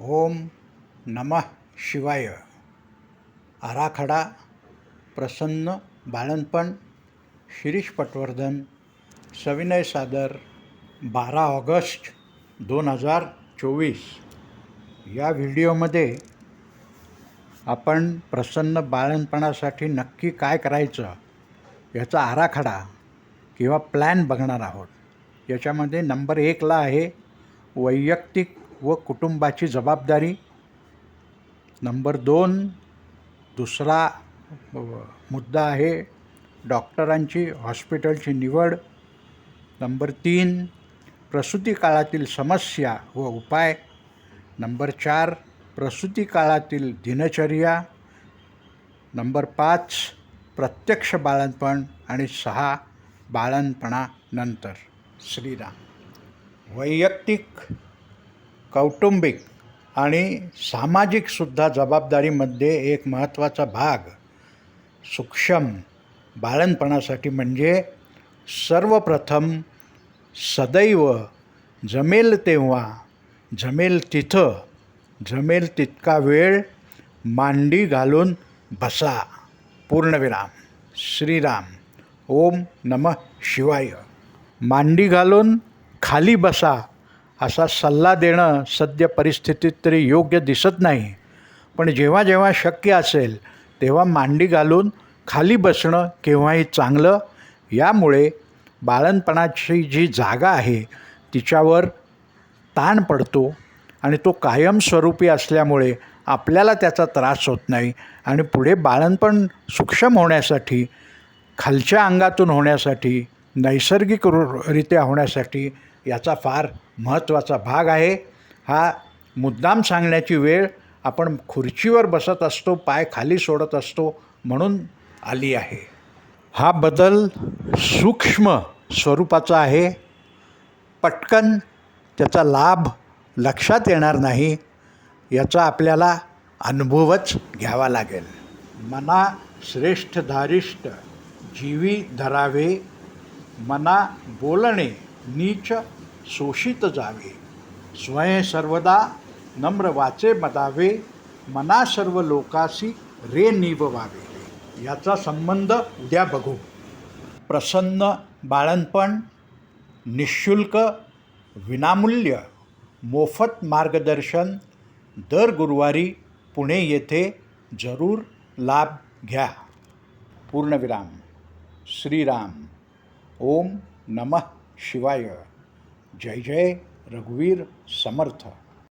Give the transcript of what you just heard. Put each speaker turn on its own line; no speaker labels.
ओम नमः शिवाय. आराखडा प्रसन्न बाळणपण शिरीष पटवर्धन सविनय सादर बारा ऑगस्ट दोन हजार चोवीस. या व्हिडिओमध्ये आपण प्रसन्न बाळणपणासाठी नक्की काय करायचं याचा आराखडा किंवा प्लॅन बघणार आहोत. याच्यामध्ये नंबर एकला आहे वैयक्तिक व कुटुंबाची जबाबदारी. नंबर दोन दुसरा मुद्दा आहे डॉक्टरांची हॉस्पिटलची निवड. नंबर तीन प्रसूती काळातील समस्या व उपाय. नंबर चार प्रसूती काळातील दिनचर्या. नंबर पाच प्रत्यक्ष बाळणपण आणि सहा बाळणपणानंतर श्रीराम. वैयक्तिक कौटुंबिक आणि सामाजिकसुद्धा जबाबदारीमध्ये एक महत्त्वाचा भाग सूक्ष्म बाळणपणासाठी म्हणजे सर्वप्रथम सदैव जमेल तेव्हा जमेल तिथं जमेल तितका वेळ मांडी घालून बसा. पूर्णविराम. श्रीराम. ओम नमः शिवाय. मांडी घालून खाली बसा. असा सल्ला देणं सद्य परिस्थितीत तरी योग्य दिसत नाही. पण जेव्हा जेव्हा शक्य असेल तेव्हा मांडी घालून खाली बसणं केव्हाही चांगलं. यामुळे बाळणपणाची जी जागा आहे तिच्यावर ताण पडतो आणि तो कायमस्वरूपी असल्यामुळे आपल्याला त्याचा त्रास होत नाही आणि पुढे बाळणपण सूक्ष्म होण्यासाठी खालच्या अंगातून होण्यासाठी नैसर्गिक रित्या होण्यासाठी याचा फार महत्त्वाचा भाग आहे. हा मुद्दाम सांगण्याची वेळ आपण खुर्चीवर बसत असतो पाय खाली सोडत असतो म्हणून आली आहे. हा बदल सूक्ष्म स्वरूपाचा आहे. पटकन त्याचा लाभ लक्षात येणार नाही याचा आपल्याला अनुभवच घ्यावा लागेल. मना श्रेष्ठ धारिष्ट जीवी धरावे मना बोलणे नीच शोषित जावे. स्वयं सर्वदा नम्र वाचे मदावे मना सर्व लोकासी रे निववावे याचा संबंध उद्या बघू. प्रसन्न बाळणपण निशुल्क विनामूल्य मोफत मार्गदर्शन दर गुरुवारी पुणे येथे जरूर लाभ घ्या. पूर्णविराम. श्रीराम. ओम नमः. शिवाय. जय जय रघुवीर समर्थ.